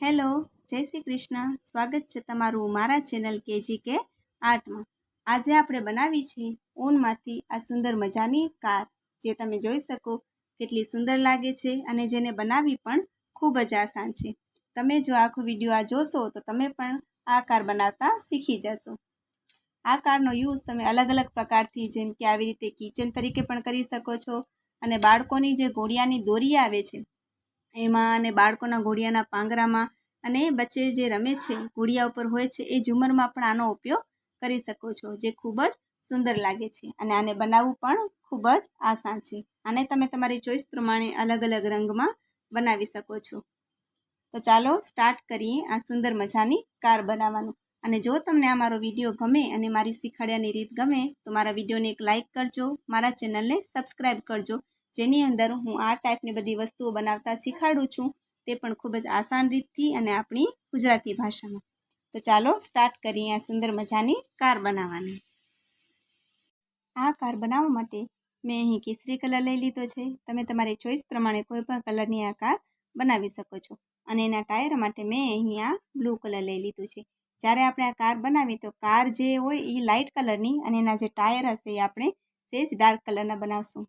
Hello, જય શ્રી કૃષ્ણ. સ્વાગત છે તમારું મારા ચેનલ કેજી કે આર્ટમાં. આજે આપણે બનાવી છે ઊનમાંથી આ સુંદર મજાની કાર. જે તમે જોઈ શકો, કેટલી સુંદર લાગે છે અને જેને બનાવવી પણ ખૂબ જ આસાન છે. તમે જો આખો વીડિયો આ જોશો, તો તમે પણ આ કાર બનાવતા શીખી જશો. આ કારનો યુઝ તમે અલગ અલગ પ્રકારથી, જેમ કે આવી રીતે કિચન તરીકે પણ કરી શકો છો અને બાળકોની જે ઘોડિયાની દોરી આવે છે એમાં અને બાળકોના ઘોડિયાના પાંગરામાં અને બચ્ચે જે રમે છે, ઘોડિયા ઉપર હોય છે, એ ઝુમરમાં પણ આનો ઉપયોગ કરી શકો છો, જે ખૂબ જ સુંદર લાગે છે. અને આને બનાવવું પણ ખૂબ જ આસાન છે. આને તમે તમારી ચોઈસ પ્રમાણે અલગ અલગ રંગમાં બનાવી શકો છો. તો ચાલો સ્ટાર્ટ કરીએ આ સુંદર મજાની કાર બનાવવાનું. અને જો તમને આ મારો વીડિયો ગમે અને મારી શીખવાડ્યાની રીત ગમે, તો મારા વિડીયોને એક લાઇક કરજો, મારા ચેનલને સબસ્ક્રાઈબ કરજો. જેની અંદર હું આ ટાઈપની બધી વસ્તુઓ બનાવતા શીખવાડું છું, તે પણ ખૂબ જ આસાન રીતથી અને આપણી ગુજરાતી ભાષામાં. તો ચાલો સ્ટાર્ટ કરીએ આ સુંદર મજાની કાર બનાવવાની. આ કાર બનાવવા માટે મેં અહીં કેસરી કલર લઈ લીધો છે. તમે તમારી ચોઈસ પ્રમાણે કોઈ પણ કલરની આ કાર બનાવી શકો છો. અને એના ટાયર માટે મેં અહીં આ બ્લુ કલર લઈ લીધું છે. જ્યારે આપણે આ કાર બનાવી તો કાર જે હોય એ લાઇટ કલરની અને એના જે ટાયર હશે એ આપણે સેજ ડાર્ક કલરના બનાવશું.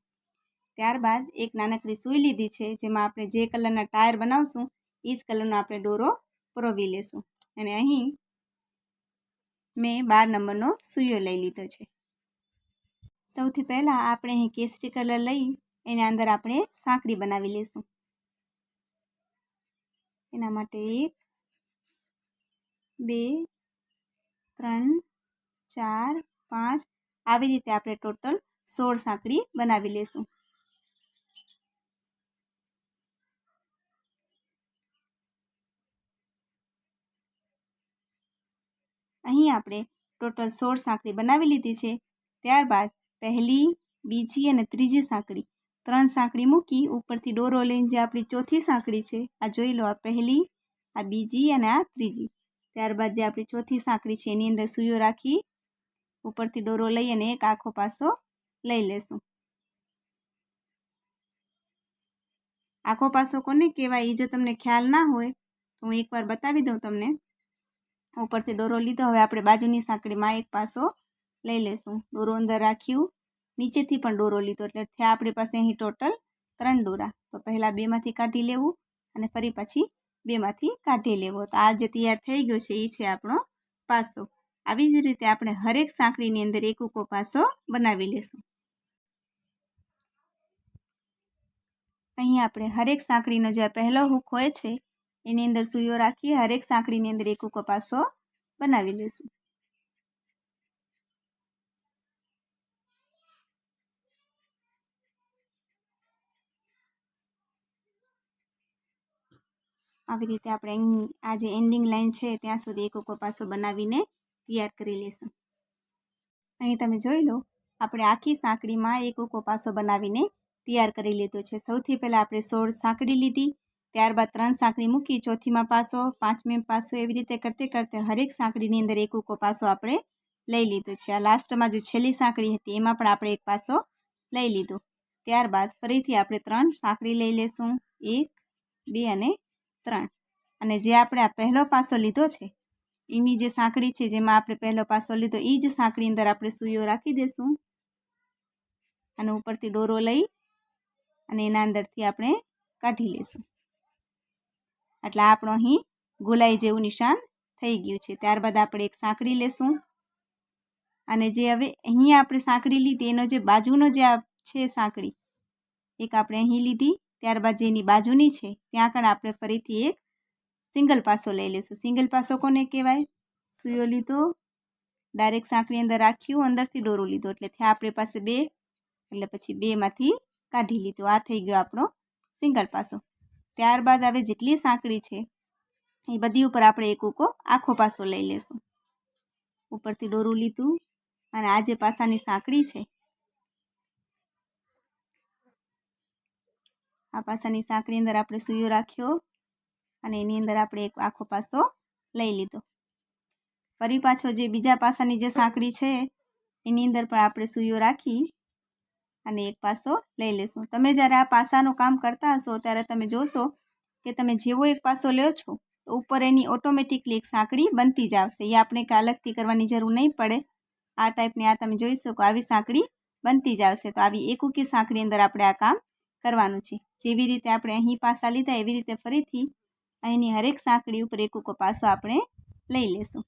ત્યારબાદ એક નાનકડી સૂઈ લીધી છે, જેમાં આપણે જે કલરના ટાયર બનાવશું એ જ કલરનો આપણે દોરો પરોવી લેશું. અને અહીં મેં બાર નંબરનો સૂયો લઈ લીધો છે. સૌથી પહેલાં આપણે અહીં કેસરી કલર લઈ, એના અંદર આપણે સાંકડી બનાવી લઈશું એના માટે એક, બે, ત્રણ, ચાર, પાંચ, આવી રીતે આપણે ટોટલ સોળ સાંકડી બનાવી લેશું અહીં આપણે ટોટલ સોળ સાંકળી બનાવી લીધી છે. ત્યારબાદ પહેલી, બીજી અને ત્રીજી સાંકળી. ત્રણ સાંકળી મૂકી ઉપરથી ડોરો લઈને જે આપણી ચોથી સાંકળી છે, આ જોઈ લો, આ પહેલી, આ બીજી અને આ ત્રીજી. ત્યારબાદ જે આપણી ચોથી સાંકળી છે, એની અંદર સૂયો રાખી ઉપરથી ડોરો લઈ અને એક આખો પાસો લઈ લેશું. આખો પાસો કોને કહેવાય? એ જો તમને ખ્યાલ ના હોય, તો હું એકવાર બતાવી દઉં તમને. ઉપરથી દોરો લીધો. હવે આપણે બાજુની સાંકળીમાં એક પાસો લઈ લેશું દોરો અંદર રાખ્યું. નીચેથી પણ દોરો લીધો. એટલે થયા આપણી પાસે અહીં ટોટલ ત્રણ દોરા તો પહેલાં બેમાંથી કાઢી લેવું અને ફરી પછી બેમાંથી કાઢી લેવો. તો આ જે તૈયાર થઈ ગયો છે એ છે આપણો પાસો. આવી જ રીતે આપણે હરેક સાંકળીની અંદર એક ઉકો પાસો બનાવી લેશું. અહીં આપણે હરેક સાંકળીનો જે પહેલો હુક હોય છે એની અંદર સૂયો રાખી હરેક સાંકળીની અંદર એક કપાસો પાસો બનાવી લઈશું આવી રીતે આપણે આ જે એન્ડિંગ લાઇન છે, ત્યાં સુધી એક કપાસો પાસો બનાવીને તૈયાર કરી લેશું. અહીં તમે જોઈ લો, આપણે આખી સાંકળીમાં એક કપાસો પાસો બનાવીને તૈયાર કરી લીધો છે. સૌથી પહેલાં આપણે સોળ સાંકળી લીધી ત્યારબાદ ત્રણ સાંકળી મૂકી, ચોથીમાં પાસો, પાંચમી પાસો એવી રીતે કરતે કરતે હરેક સાંકળીની અંદર એક ઉકો પાસો આપણે લઈ લીધો છે. આ લાસ્ટમાં જે છેલ્લી સાંકળી હતી, એમાં પણ આપણે એક પાસો લઈ લીધો. ત્યારબાદ ફરીથી આપણે ત્રણ સાંકળી લઈ લેશું. એક, બે અને ત્રણ. અને જે આપણે આ પહેલો પાસો લીધો છે, એની જે સાંકળી છે, જેમાં આપણે પહેલો પાસો લીધો એ જ સાંકળી અંદર આપણે સુઈઓ રાખી દઈશું અને ઉપરથી દોરો લઈ અને એના અંદરથી આપણે કાઢી લઈશું એટલે આપણો અહીં ગોલાઈ જેવું નિશાન થઈ ગયું છે. ત્યારબાદ આપણે એક સાંકળી લેશું. અને જે હવે અહીંયા આપણે સાંકળી લીધી, એનો જે બાજુનો જે છે સાંકળી, એક આપણે અહીં લીધી, ત્યારબાદ જેની બાજુની છે, ત્યાં આગળ આપણે ફરીથી એક સિંગલ પાસો લઈ લઈશું સિંગલ પાસો કોને કહેવાય? સુયો લીધો, ડાયરેક્ટ સાંકળી અંદર રાખ્યું, અંદરથી દોરો લીધો. એટલે ત્યાં આપણી પાસે બે, એટલે પછી બેમાંથી કાઢી લીધું. આ થઈ ગયો આપણો સિંગલ પાસો. ત્યારબાદ હવે જેટલી સાંકળી છે, એ બધી ઉપર આપણે એક ઉકો આખો પાસો લઈ લેશું. ઉપરથી દોરું લીધું અને આ જે પાસાની સાંકળી છે, આ પાસાની સાંકળી અંદર આપણે સુયો રાખ્યો અને એની અંદર આપણે એક આખો પાસો લઈ લીધો. ફરી પાછો જે બીજા પાસાની જે સાંકળી છે, એની અંદર પણ આપણે સુયો રાખી અને એક પાસો લઈ લેશું. તમે જ્યારે આ પાસાનું કામ કરતા હશો, ત્યારે તમે જોશો કે તમે જેવો એક પાસો લ્યો છો, તો ઉપર એની ઓટોમેટિકલી એક સાંકળી બનતી જ આવશે. એ આપણે કાંઈ અલગથી કરવાની જરૂર નહીં પડે. આ ટાઈપની આ તમે જોઈ શકો, આવી સાંકળી બનતી જ આવશે. તો આવી એકૂકી સાંકળી અંદર આપણે આ કામ કરવાનું છે. જેવી રીતે આપણે અહીં પાસા લીધા, એવી રીતે ફરીથી અહીંની હરેક સાંકળી ઉપર એકૂકો પાસો આપણે લઈ લેશું.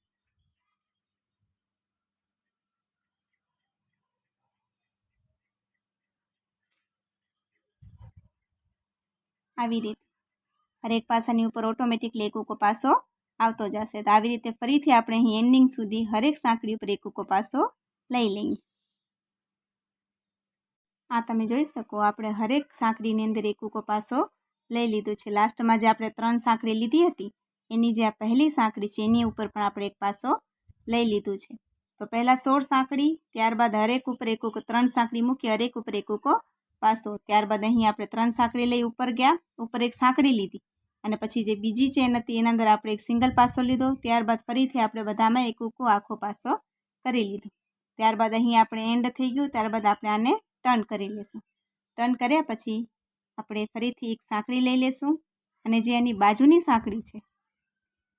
આવી રીતે. હરેક પાસાની ઉપર ઓટોમેટિકલી એકૂકો પાસો આવતો જશે. તો આવી રીતે ફરીથી આપણે અહીં એન્ડિંગ સુધી હરેક સાંકળી ઉપર એકૂકો પાસો લઈ લઈએ. આ તમે જોઈ શકો, આપણે હરેક સાંકળીની અંદર એકૂકો પાસો લઈ લીધો છે. લાસ્ટમાં જે આપણે ત્રણ સાંકળી લીધી હતી, એની જે આ પહેલી સાંકળી છે, એની ઉપર પણ આપણે એક પાસો લઈ લીધું છે. તો પહેલાં સોળ સાંકળી ત્યારબાદ હરેક ઉપર એકૂકો ત્રણ સાંકળી મૂકી હરેક ઉપર એકૂકો પાસો. ત્યારબાદ અહીં આપણે ત્રણ સાંકળી લઈ ઉપર ગયા. ઉપર એક સાંકળી લીધી. અને પછી જે બીજી ચેન હતી, એના અંદર આપણે એક સિંગલ પાસો લીધો. ત્યારબાદ ફરીથી આપણે બધામાં એક ઉકો આખો પાસો કરી લીધો. ત્યારબાદ અહીં આપણે એન્ડ થઈ ગયું. ત્યારબાદ આપણે આને ટર્ન કરી લઈશું ટર્ન કર્યા પછી આપણે ફરીથી એક સાંકળી લઈ લેશું. અને જે એની બાજુની સાંકળી છે,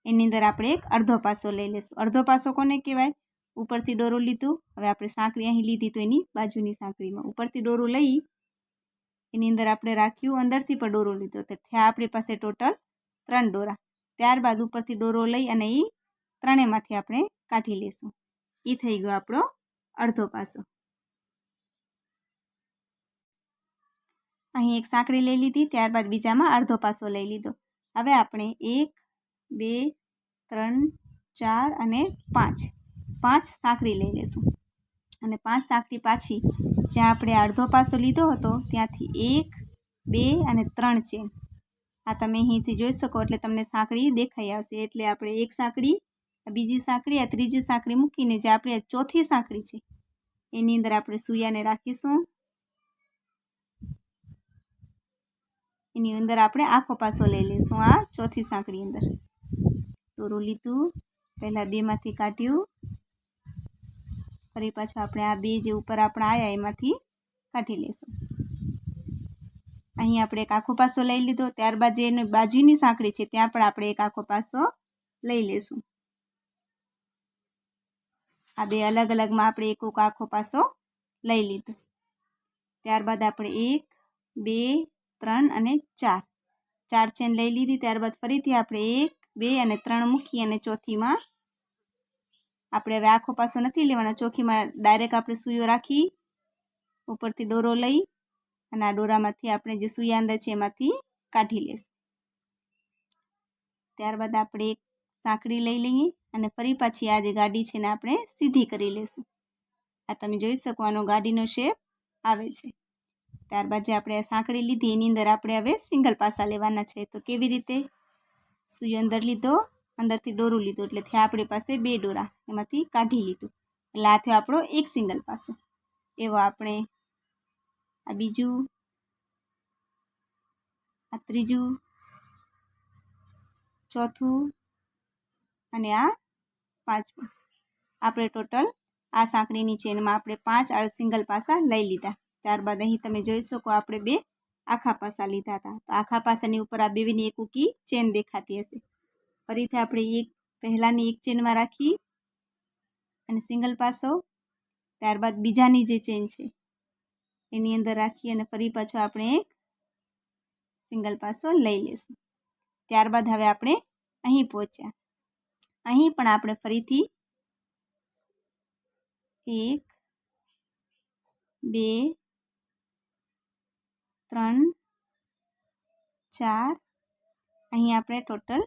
એની અંદર આપણે એક અડધો પાસો લઈ લેશું. અડધો પાસો કોને કહેવાય? ઉપરથી દોરું લીધું. હવે આપણે સાંકળી અહીં લીધી તો એની બાજુની સાંકળીમાં. ઉપરથી દોરું લઈ એની અંદર આપણે રાખ્યું, અંદરથી પણ દોરો લીધો. તો થયા આપણી પાસે ટોટલ ત્રણ દોરા ત્યારબાદ ઉપરથી દોરો લઈ અને એ ત્રણેયમાંથી આપણે કાઢી લઈશું. એ થઈ ગયો આપણો અડધો પાસો. અહીં એક સાંકળી લઈ લીધી, ત્યારબાદ બીજામાં અડધો પાસો લઈ લીધો. હવે આપણે એક, બે, ત્રણ, ચાર અને પાંચ. પાંચ સાંકળી લઈ લેશું અને પાંચ સાંકળી પાછી જ્યાં આપણે અડધો પાસો લીધો હતો, ત્યાંથી એક, બે અને ત્રણ ચેન આ તમે અહીંથી જોઈ શકો એટલે તમને સાંકળી દેખાઈ આવશે. એટલે આપણે એક સાંકળી બીજી સાંકળી, આ ત્રીજી સાંકળી મૂકીને જે આપણે ચોથી સાંકળી છે, એની અંદર આપણે સૂયાને રાખીશું. એની અંદર આપણે આખો પાસો લઈ લઈશું આ ચોથી સાંકળી અંદર. દોરું લીધું. પહેલાં બેમાંથી કાઢ્યું. ફરી પાછું આપણે આ બે જે ઉપર આપણે આવ્યા એમાંથી કાઢી લઈશું. અહીં આપણે એક આખો પાસો લઈ લીધો, ત્યારબાદ જે એની બાજુની સાંકળી છે, ત્યાં પણ આપણે એક આખો પાસો લઈ લઈશું. આ બે અલગ અલગમાં આપણે એક આખો પાસો લઈ લીધો. ત્યારબાદ આપણે એક, બે, ત્રણ અને ચાર. ચાર ચેન લઈ લીધી, ત્યારબાદ ફરીથી આપણે એક, બે અને ત્રણ મૂકી અને ચોથીમાં આપણે હવે આખો પાસો નથી લેવાનો. ચોખીમાં ડાયરેક્ટ આપણે સૂયો રાખી, ઉપરથી દોરો લઈ અને આ દોરામાંથી આપણે જે સૂયા અંદર છે એમાંથી કાઢી લઈશું ત્યારબાદ આપણે એક સાંકળી લઈ લઈએ અને ફરી પાછી આ જે ગાડી છે ને આપણે સીધી કરી લઈશું આ તમે જોઈ શકો આનો ગાડીનો શેપ આવે છે. ત્યારબાદ જે આપણે આ સાંકળી લીધી એની અંદર આપણે હવે સિંગલ પાસા લેવાના છે. તો કેવી રીતે? સૂયો અંદર લીધો. અંદરથી દોરું લીધું એટલે થયા આપણી પાસે બે દોરા એમાંથી કાઢી લીધું. એટલે આ થયો આપણો એક સિંગલ પાસો. એવો આપણે આ બીજું, આ ત્રીજું, ચોથું અને આ પાંચમું. આપણે ટોટલ આ સાંકળીની ચેનમાં આપણે પાંચ સિંગલ પાસા લઈ લીધા. ત્યારબાદ અહીં તમે જોઈ શકો આપણે બે આખા પાસા લીધા હતા. તો આખા પાસાની ઉપર આ બેની એક ઉકી ચેન દેખાતી હશે. ફરીથી આપણે એક, પહેલાંની એક ચેનમાં રાખી અને સિંગલ પાસો, ત્યારબાદ બીજાની જે ચેન છે, એની અંદર રાખી અને ફરી પાછો આપણે એક સિંગલ પાસો લઈ લઈશું. ત્યારબાદ હવે આપણે અહીં પહોંચ્યા. અહીં પણ આપણે ફરીથી એક, બે, ત્રણ, ચાર, અહીં આપણે ટોટલ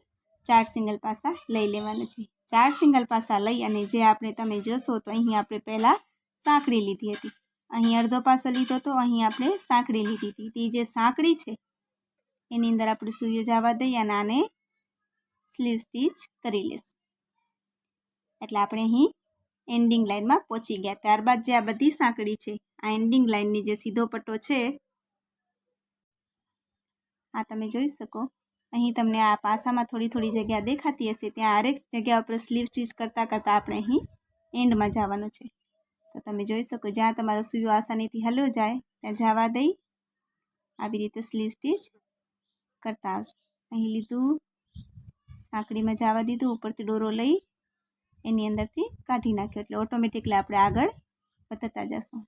ચાર સિંગલ પાસા લઈ લેવાના છે. ચાર સિંગલ પાસા લઈ અને જે આપણે તમે જોશો તો અહીં આપણે પહેલાં સાંકળી લીધી હતી. અહીં અડધો પાસો લીધો તો અહીં આપણે સાંકળી લીધી હતી. તે જે સાંકળી છે, એની અંદર આપણે સૂર્ય જવા દઈએ અને આને સ્લીવ સ્ટીચ કરી લઈશું એટલે આપણે અહીં એન્ડિંગ લાઇનમાં પહોંચી ગયા. ત્યારબાદ જે આ બધી સાંકળી છે, આ એન્ડિંગ લાઇનની જે સીધો પટ્ટો છે, આ તમે જોઈ શકો. અહીં તમને આ પાસામાં થોડી થોડી જગ્યા દેખાતી હશે. ત્યાં હરેક જગ્યા ઉપર સ્લીવ સ્ટીચ કરતાં કરતાં આપણે અહીં એન્ડમાં જવાનું છે. તો તમે જોઈ શકો, જ્યાં તમારો સુયો આસાનીથી હલ્યો જાય, ત્યાં જવા દઈ, આવી રીતે સ્લીવ સ્ટીચ કરતા આવશો. અહીં લીધું, સાંકળીમાં જવા દીધું, ઉપરથી દોરો લઈ એની અંદરથી કાઢી નાખ્યો. એટલે ઓટોમેટિકલી આપણે આગળ વધતા જશું.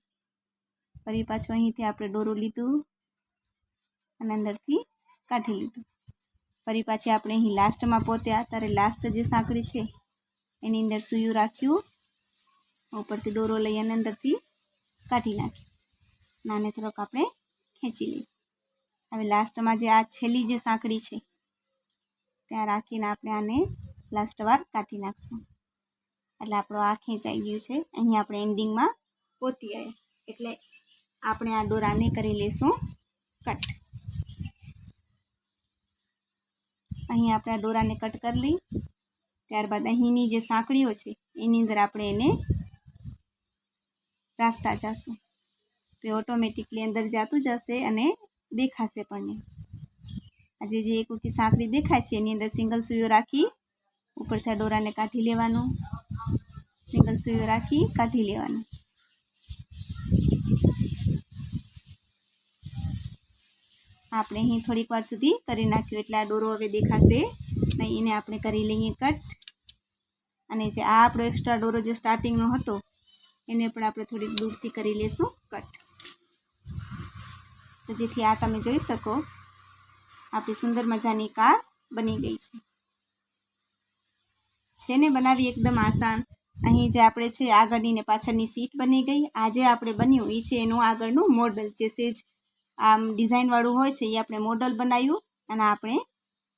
ફરી પાછું અહીંથી આપણે દોરું લીધું અને અંદરથી કાઢી લીધું. ફરી પાછી આપણે અહીં લાસ્ટમાં પહોંચ્યા. ત્યારે લાસ્ટ જે સાંકળી છે, એની અંદર સૂયું રાખ્યું. ઉપરથી દોરો લઈ અને અંદરથી કાઢી નાખ્યું. નાને થોડોક આપણે ખેંચી લઈશું. હવે લાસ્ટમાં જે આ છેલ્લી જે સાંકળી છે, ત્યાં રાખીને આપણે આને લાસ્ટ વાર કાઢી નાખશું. એટલે આપણો આ ખેંચાઈ ગયું છે. અહીં આપણે એન્ડિંગમાં પહોંચી આવ્યા એટલે આપણે આ દોરાને કરી લઈશું કટ. અહીં આપણે આ દોરાને કટ કરી લઈ. ત્યારબાદ અહીંની જે સાંકળીઓ છે, એની અંદર આપણે એને રાખતા જશું. તો ઓટોમેટિકલી અંદર જતું જશે અને દેખાશે પણ નહીં આજે જે એક ઉકી સાંકળી દેખાય છે, એની અંદર સિંગલ સુઈઓ રાખી, ઉપરથી આ દોરાને કાઢી લેવાનું. સિંગલ સૂયો રાખી, કાઢી લેવાનું. આપણે અહીં થોડીક વાર સુધી કરી નાખ્યું. એટલે આ દોરો હવે દેખાશે. નહીં એને આપણે કરી લઈએ કટ. અને જે આ આપણો એક્સ્ટ્રા દોરો જે સ્ટાર્ટિંગનો હતો, એને પણ આપણે થોડીક દૂરથી કરી લેશું કટ. તો જેથી આ તમે જોઈ શકો, આપણી સુંદર મજાની કાર બની ગઈ છે. છે ને બનાવી એકદમ આસાન. અહીં જે આપણે છે આગળની ને પાછળની સીટ બની ગઈ. આજે આપણે બન્યું એ છે એનું આગળનું મોડલ જે સેજ આમ ડિઝાઇનવાળું હોય છે, એ આપણે મોડલ બનાવ્યું અને આપણે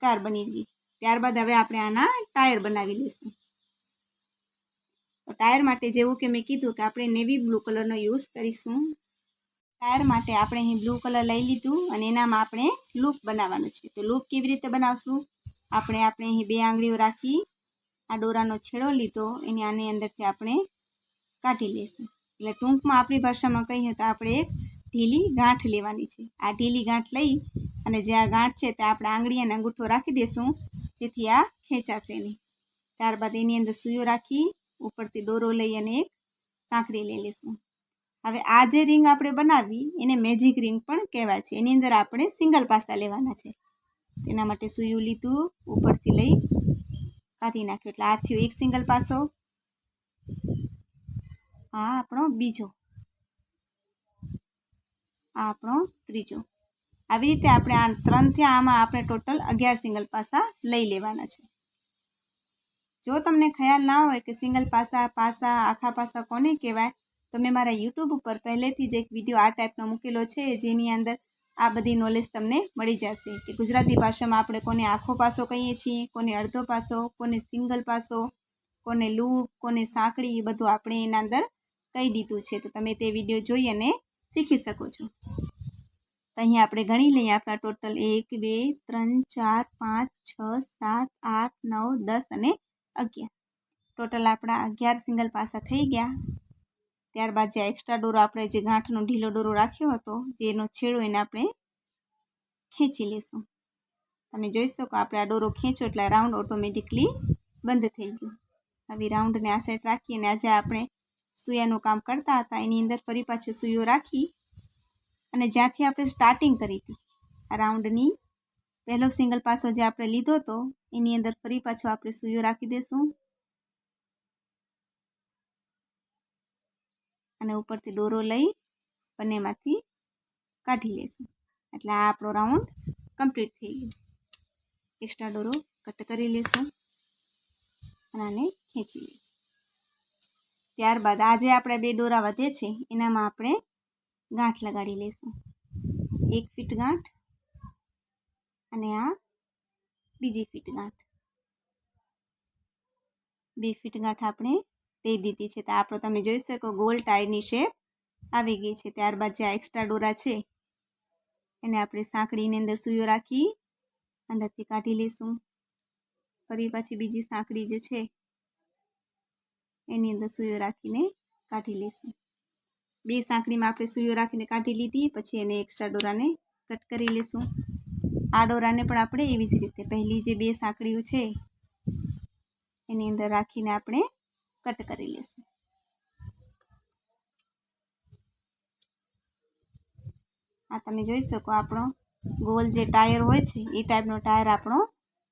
કાર બની ગઈ. ત્યારબાદ હવે આપણે આના ટાયર બનાવી લઈશું. ટાયર માટે જેવું કે મેં કીધું કે આપણે નેવી બ્લુ કલરનો યુઝ કરીશું. ટાયર માટે આપણે અહીં બ્લુ કલર લઈ લીધું અને એનામાં આપણે લૂપ બનાવવાનું છે. તો લૂપ કેવી રીતે બનાવશું? આપણે આપણે અહીં બે આંગળીઓ રાખી આ દોરાનો છેડો લીધો, એની આની અંદરથી આપણે કાઢી લઈશું. એટલે ટૂંકમાં આપણી ભાષામાં કહીએ તો આપણે એક ઢીલી ગાંઠ લેવાની છે. આ ઢીલી ગાંઠ લઈ અને જે આ ગાંઠ છે તે આપણે આંગળી અને અંગૂઠો રાખી દઈશું જેથી આ ખેંચાશે નહીં. ત્યારબાદ એની અંદર સુયો રાખી ઉપરથી દોરો લઈ અને એક સાંકળી લઈ લઈશું હવે આ જે રિંગ આપણે બનાવી એને મેજિક રિંગ પણ કહેવાય છે. એની અંદર આપણે સિંગલ પાસા લેવાના છે. તેના માટે સુયું લીધું, ઉપરથી લઈ કાઢી નાખ્યું. એટલે આ થયો એક સિંગલ પાસો. આ આપણો બીજો. આ આપણો ત્રીજો. આવી રીતે આપણે આ ત્રણથી આમાં આપણે ટોટલ અગિયાર સિંગલ પાસા લઈ લેવાના છે. જો તમને ખ્યાલ ના હોય કે સિંગલ પાસા પાસા, આખા પાસા કોને કહેવાય, તો મેં મારા યુટ્યુબ ઉપર પહેલેથી જ એક વીડિયો આ ટાઈપનો મૂકેલો છે, જેની અંદર આ બધી નોલેજ તમને મળી જશે કે ગુજરાતી ભાષામાં આપણે કોને આખો પાસો કહીએ છીએ, કોને અડધો પાસો, કોને સિંગલ પાસો, કોને લૂપ, કોને સાંકળી એ બધું આપણે એના અંદર કહી દીધું છે. તો તમે તે વીડિયો જોઈ અને શીખી શકો છો. તો આપણે ગણી લઈએ આપણા ટોટલ એક, બે, ત્રણ, ચાર, પાંચ, છ, સાત, આઠ, નવ, દસ અને અગિયાર. ટોટલ આપણા અગિયાર સિંગલ પાસા થઈ ગયા. ત્યારબાદ જે એક્સ્ટ્રા દોરો આપણે જે ગાંઠનો ઢીલો દોરો રાખ્યો હતો, જે એનો છેડો એને આપણે ખેંચી લઈશું તમે જોઈ શકો આપણે આ દોરો ખેંચો એટલે રાઉન્ડ ઓટોમેટિકલી બંધ થઈ ગયું. હવે રાઉન્ડને આ સાઈડ રાખી અને આજે આપણે સૂયાનું કામ કરતા હતા, એની અંદર ફરી પાછું સૂયો રાખી અને જ્યાંથી આપણે સ્ટાર્ટિંગ કરી હતી, આ રાઉન્ડની પહેલો સિંગલ પાસો જે આપણે લીધો હતો, એની અંદર ફરી પાછો આપણે સૂયો રાખી દઈશું અને ઉપરથી દોરો લઈ બંનેમાંથી કાઢી લેશું. એટલે આ આપણો રાઉન્ડ કમ્પ્લીટ થઈ ગયો. એક્સ્ટ્રા દોરો કટ કરી લેશું. અને આને ખેંચી લઈશું ત્યારબાદ આજે આપણે બે દોરા વધે છે એનામાં આપણે ગાંઠ લગાડી લઈશું. એક ફીટ ગાંઠ અને આ બીજી ફીટ ગાંઠ. બે ફીટ ગાંઠ આપણે દઈ દીધી છે. તો આપણો તમે જોઈ શકો ગોલ ટાયરની શેપ આવી ગઈ છે. ત્યારબાદ જે આ એક્સ્ટ્રા દોરા છે, એને આપણે સાંકળીની અંદર સૂયો રાખી, અંદરથી કાઢી લઈશું. ફરી પાછી બીજી સાંકળી જે છે એની અંદર સુયો રાખીને કાઢી લઈશું બે સાંકળીમાં આપણે સુયો રાખીને કાઢી લીધી, પછી એને એક્સ્ટ્રા દોરાને કટ કરી લઈશું આ દોરાને પણ આપણે એવી જ રીતે પહેલી જે બે સાંકળીઓ છે, એની અંદર રાખીને આપણે કટ કરી લઈશું આ તમે જોઈ શકો આપણો ગોલ જે ટાયર હોય છે, એ ટાઈપનો ટાયર આપણો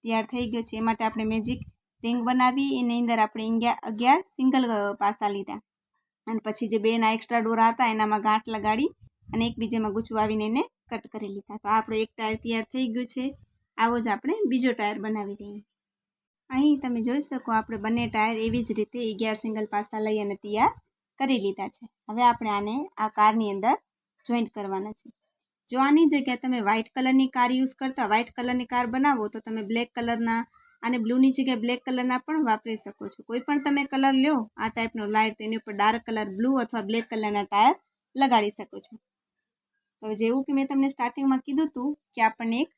તૈયાર થઈ ગયો છે. એ માટે આપણે મેજિક રિંગ બનાવી, એની અંદર આપણે અગિયાર સિંગલ પાસા લીધા. અને પછી જે બેના એક્સ્ટ્રા ડોરા હતા, એનામાં ગાંઠ લગાડી અને એકબીજામાં ગૂંચવાવીને એને કટ કરી લીધા. તો આપણો એક ટાયર તૈયાર થઈ ગયો છે. આવો જ આપણે બીજો ટાયર બનાવી લઈએ. અહીં તમે જોઈ શકો, આપણે બંને ટાયર એવી જ રીતે અગિયાર સિંગલ પાસા લઈ અને તૈયાર કરી લીધા છે. હવે આપણે આને આ કારની અંદર જોઈન્ટ કરવાના છે. જો આની જગ્યાએ તમે વ્હાઇટ કલરની કાર યુઝ કરતા વ્હાઇટ કલરની કાર બનાવો, તો તમે બ્લેક કલરના અને બ્લુની જગ્યાએ બ્લેક કલરના પણ વાપરી શકો છો. કોઈ પણ તમે કલર લ્યો, આ ટાઈપનો લાઇટ તો એની ઉપર ડાર્ક કલર બ્લુ અથવા બ્લેક કલરના ટાયર લગાડી શકો છો. તો જેવું કે મેં તમને સ્ટાર્ટિંગમાં કીધું હતું કે આપણને એક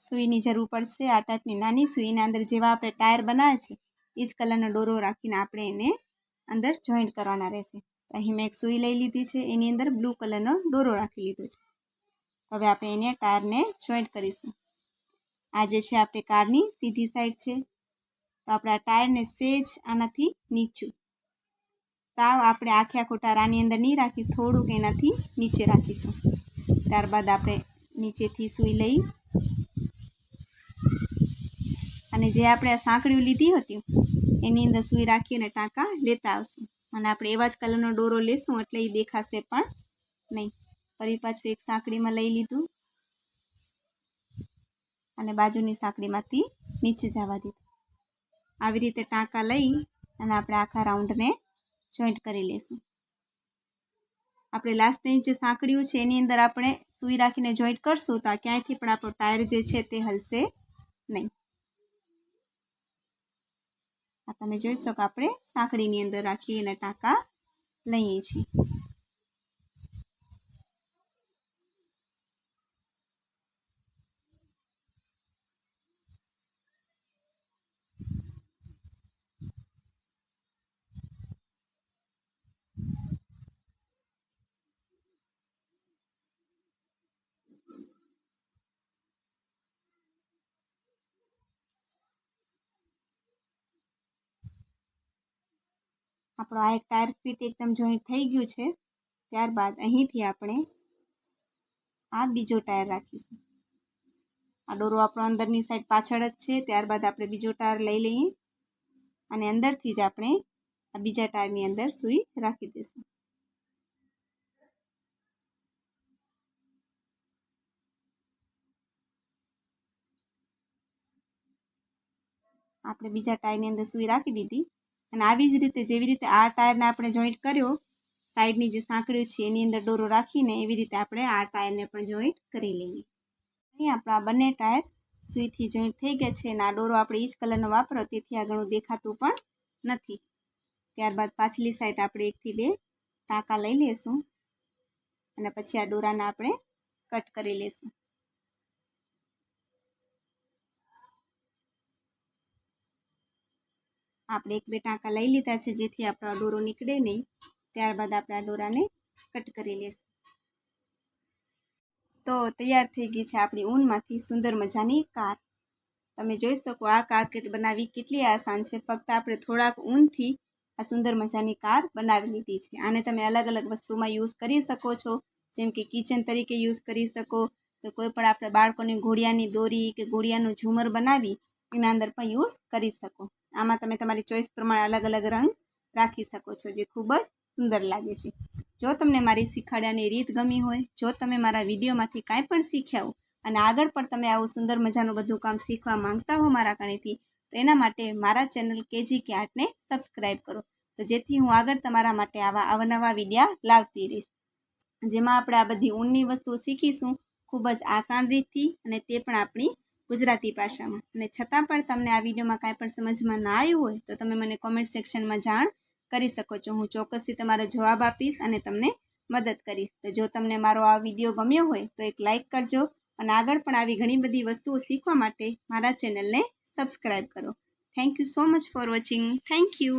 સુઈની જરૂર પડશે. આ ટાઈપની નાની સુઈના અંદર જેવા આપણે ટાયર બનાવે છે, એ જ કલરનો દોરો રાખીને આપણે એને અંદર જોઈન્ટ કરવાના રહેશે. અહીં મેં એક સુઈ લઈ લીધી છે, એની અંદર બ્લુ કલરનો દોરો રાખી લીધો છે. હવે આપણે એને ટાયરને જોઈન્ટ કરીશું. આ જે છે આપણે કારની સીધી સાઈડ છે. તો આપણા ટાયરને સેજ આનાથી નીચું. સાવ આપણે આખે આખો ટાયર અંદર નહીં રાખી, થોડુંક એનાથી નીચે રાખીશું. ત્યારબાદ આપણે નીચેથી સૂઈ લઈ. અને જે આપણે આ સાંકળીઓ લીધી હતી, એની અંદર સૂઈ રાખી અને ટાંકા લેતા આવશું. અને આપણે એવા જ કલરનો દોરો લેશું, એટલે એ દેખાશે પણ નહીં. ફરી પાછું એક સાંકળીમાં લઈ લીધું. અને બાજુની સાંકળીમાંથી નીચે જવા દીધું. આવી રીતે ટાંકા લઈ અને આપણે આખા રાઉન્ડને જોઈન્ટ કરી લેશું આપણે લાસ્ટની જે સાંકળીઓ છે, એની અંદર આપણે સૂઈ રાખીને જોઈન્ટ કરશું તો ક્યાંયથી પણ આપણો ટાયર જે છે તે હલશે નહીં. આ તમે જોઈ શકો, આપણે સાંકળીની અંદર રાખી અને ટાંકા લઈએ છીએ. આપણો આ એક ટાયર ફિટ એકદમ જોઈન્ટ થઈ ગયું છે. ત્યારબાદ અહીંથી આપણે આ બીજો ટાયર રાખીશું. આ દોરો આપણો અંદરની સાઈડ પાછળ જ છે. ત્યારબાદ આપણે બીજો ટાયર લઈ લઈએ અને અંદરથી જ આપણે આ બીજા ટાયરની અંદર સૂઈ રાખી દઈશું. આપણે બીજા ટાયરની અંદર સૂઈ રાખી દીધી. અને આવી જ રીતે જેવી રીતે આ ટાયરને આપણે જોઈન્ટ કર્યો, સાઈડની જે સાંકળીઓ છે એની અંદર દોરો રાખીને એવી રીતે આપણે આ ટાયરને પણ જોઈન્ટ કરી લઈએ. અહીં આપણા બંને ટાયર સુઈથી જોઈન્ટ થઈ ગયા છે અને આ દોરો આપણે એ જ કલરનો વાપરો, તેથી આ ઘણું દેખાતું પણ નથી. ત્યારબાદ પાછલી સાઈડ આપણે એકથી બે ટાંકા લઈ લેશું અને પછી આ દોરાને આપણે કટ કરી લેશું આપણે એક બે ટાંકા લઈ લીધા છે, જેથી આપણો આ દોરો નીકળે નહીં. ત્યારબાદ આપણે આ દોરાને કટ કરી લઈશું તો તૈયાર થઈ ગઈ છે આપણી ઊનમાંથી સુંદર મજાની કાર. તમે જોઈ શકો આ કાર બનાવવી કેટલી આસાન છે. ફક્ત આપણે થોડાક ઊનથી આ સુંદર મજાની કાર બનાવી લીધી છે. આને તમે અલગ અલગ વસ્તુમાં યુઝ કરી શકો છો. જેમ કે કિચન તરીકે યુઝ કરી શકો. તો કોઈ પણ આપણે બાળકોને ઘોડિયાની દોરી કે ઘોડિયાનું ઝુમર બનાવી એના અંદર પણ યુઝ કરી શકો. આમાં તમે તમારી ચોઈસ પ્રમાણે અલગ અલગ રંગ રાખી શકો છો, જે ખૂબ જ સુંદર લાગે છે. જો તમને મારી શીખવાડ્યાની રીત ગમી હોય, જો તમે મારા વિડીયોમાંથી કાંઈ પણ શીખ્યા હો, અને આગળ પણ તમે આવું સુંદર મજાનું બધું કામ શીખવા માંગતા હો મારા કણેથી, તો એના માટે મારા ચેનલ કેજી કે આર્ટને સબસ્ક્રાઈબ કરો. તો જેથી હું આગળ તમારા માટે આવા અવનવા વિડીયા લાવતી રહીશ. જેમાં આપણે આ બધી ઊનની વસ્તુઓ શીખીશું ખૂબ જ આસાન રીતથી, અને તે પણ આપણી ગુજરાતી ભાષામાં. અને છતાં પણ તમને આ વિડીયોમાં કાંઈ પણ સમજમાં ના આવ્યું હોય, તો તમે મને કોમેન્ટ સેક્શનમાં જાણ કરી શકો છો. હું ચોક્કસથી તમારો જવાબ આપીશ અને તમને મદદ કરીશ. તો જો તમને મારો આ વીડિયો ગમ્યો હોય, તો એક લાઇક કરજો અને આગળ પણ આવી ઘણી બધી વસ્તુઓ શીખવા માટે મારા ચેનલને સબસ્ક્રાઈબ કરો. Thank you so much for watching thank you